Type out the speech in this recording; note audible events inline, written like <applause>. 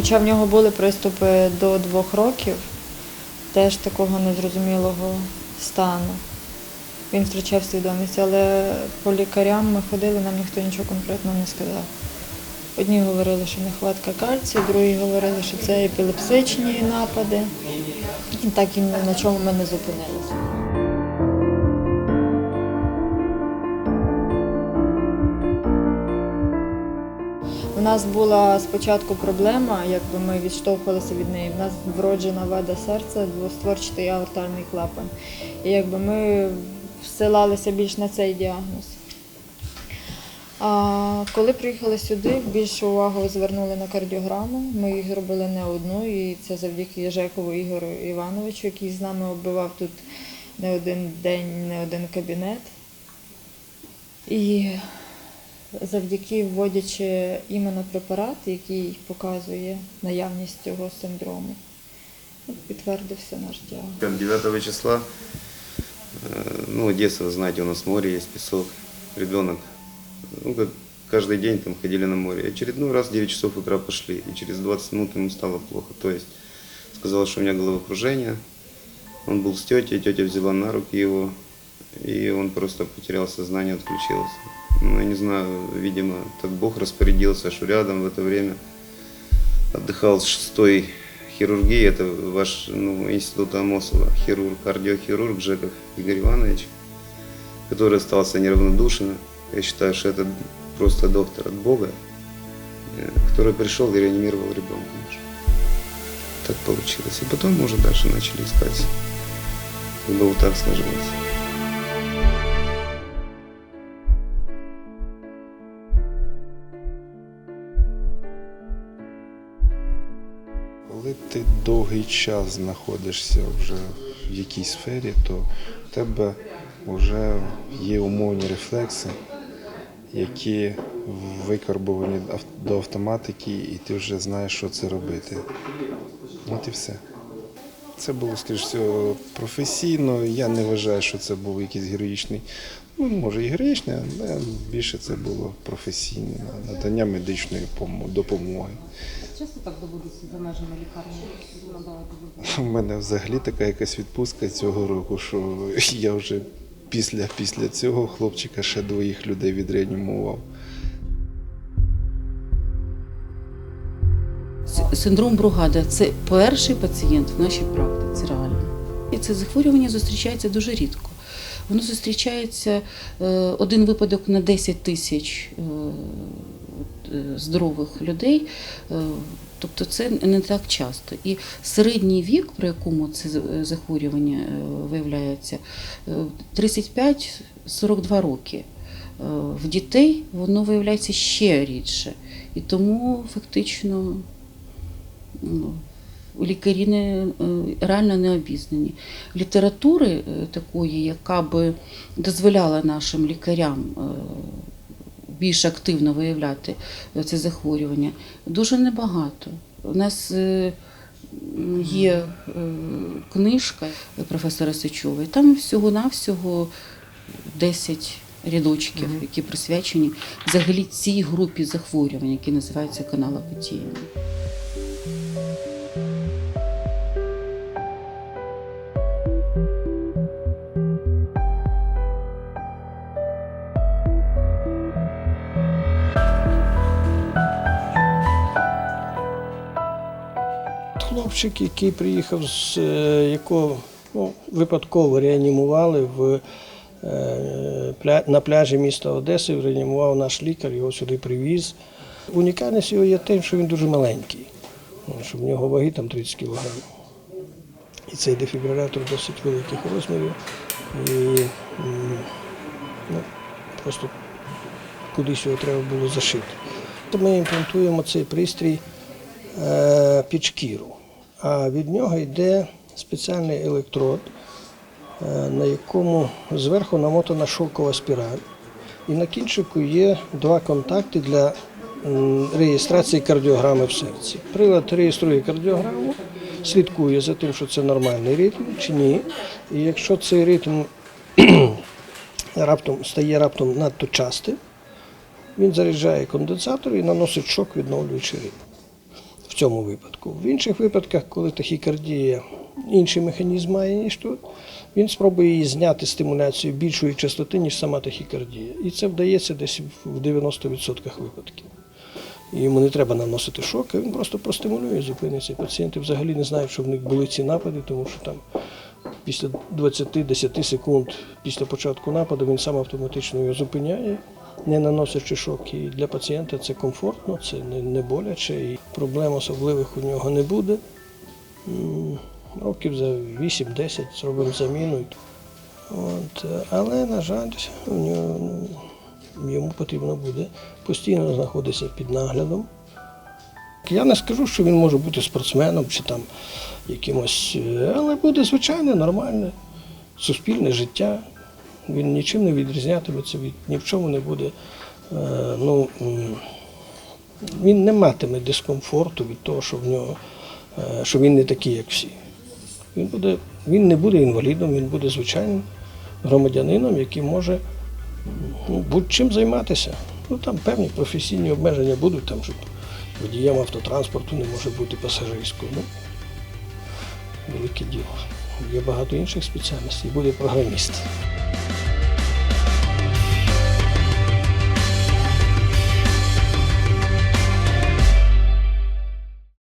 Хоча в нього були приступи до двох років, теж такого незрозумілого стану. Він втрачав свідомість, але по лікарям ми ходили, нам ніхто нічого конкретного не сказав. Одні говорили, що нехватка кальцію, другі говорили, що це епілепсичні напади. І так і на чому ми не зупинилися. У нас була спочатку проблема, якби ми відштовхувалися від неї. У нас вроджена вада серця, двостворчатий аортальний клапан. І якби ми всилалися більш на цей діагноз. А коли приїхали сюди, більшу увагу звернули на кардіограму. Ми їх зробили не одну, і це завдяки Єжекову Ігорю Івановичу, який з нами оббивав тут не один день, не один кабінет. І завдяки вводячи іменно препарат, який показує наявність цього синдрому, от підтвердився наш діагноз. 9 числа, э, ну, Одесса, вы знаете, у нас море есть, песок. Ребенок, ну, как каждый день там ходили на море. И очередной раз в 9 часов утра пошли, и через 20 минут ему стало плохо. То есть сказал, что у меня головокружение. Он был с тетей, тетя взяла на руки его, и он просто потерял сознание, отключился. Ну, я не знаю, видимо, так Бог распорядился, что рядом в это время отдыхал с шестой хирургии, это ваш ну, институт Амосова, хирург, кардиохирург Жеков Игорь Иванович, который остался неравнодушен. Я считаю, что это просто доктор от Бога, э, который пришел и реанимировал ребенка. Так получилось. И потом уже дальше начали искать. Как бы вот так сложилось. Довгий час знаходишся вже в якійсь сфері, то в тебе вже є умовні рефлекси, які викарбовані до автоматики, і ти вже знаєш, що це робити. От і все. Це було, скоріш всього, професійно. Я не вважаю, що це був якийсь героїчний. Ну, може, і героїчний, але більше це було професійне надання медичної допомоги. Часто так доводиться за межами лікарні надавати У мене взагалі така якась відпустка цього року, що я вже після, після цього хлопчика ще двоїх людей відреанімував. Синдром Бругада це перший пацієнт в нашій практиці, реально. І це захворювання зустрічається дуже рідко. Воно зустрічається е, один випадок на 10 тисяч е, здорових людей. е, Тобто це не так часто. І середній вік, при якому це захворювання е, виявляється, е, 35-42 роки. Е, В дітей воно виявляється ще рідше. І тому фактично ну, лікарі не, е, реально не обізнані. Літератури е, такої, яка би дозволяла нашим лікарям е, більш активно виявляти е, це захворювання, дуже небагато. У нас е, є е, книжка професора Сичової, там всього-навсього 10 рядочків, які присвячені взагалі цій групі захворювань, які називаються каналопатіями. Хлопчик, який приїхав з е, якого ну, випадково реанімували в, е, на пляжі міста Одеси, реанімував наш лікар, його сюди привіз. Унікальність його є тим, що він дуже маленький, ну, що в нього ваги там 30 кг. І цей дефібрилятор досить великих розмірів. І ну, просто кудись його треба було зашити. Ми імплантуємо цей пристрій е, під шкіру. А від нього йде спеціальний електрод, е, на якому зверху намотана шовкова спіраль. І на кінчику є два контакти для реєстрації кардіограми в серці. Прилад реєструє кардіограму, слідкує за тим, що це нормальний ритм чи ні. І якщо цей ритм <clears throat> раптом стає раптом надто частим, він заряджає конденсатор і наносить шок, відновлюючи ритм. В цьому випадку. В інших випадках, коли тахікардія інший механізм має, ніж тут, він спробує її зняти стимуляцію більшої частоти, ніж сама тахікардія. І це вдається десь в 90% випадків. Йому не треба наносити шок, а він просто простимулює, зупиниться. Пацієнти взагалі не знають, що в них були ці напади, тому що там після 20-10 секунд після початку нападу він сам автоматично його зупиняє, не наносячи шок. І для пацієнта це комфортно, це не, боляче, і проблем особливих у нього не буде. Років за 8-10 зробимо заміну. От, але, на жаль, у нього, ну, йому потрібно буде постійно знаходитися під наглядом. Я не скажу, що він може бути спортсменом чи там якимось, але буде звичайне, нормальне, суспільне життя. Він нічим не відрізнятиметься, від, ні в чому не буде. е, ну, він не матиме дискомфорту від того, що в нього, е, що він не такий, як всі. Він, буде, він не буде інвалідом, він буде звичайним громадянином, який може ну, будь-чим займатися. Ну там певні професійні обмеження будуть, там, щоб водієм автотранспорту не може бути пасажирською. Ну, велике діло. Є багато інших спеціальностей, буде програміст.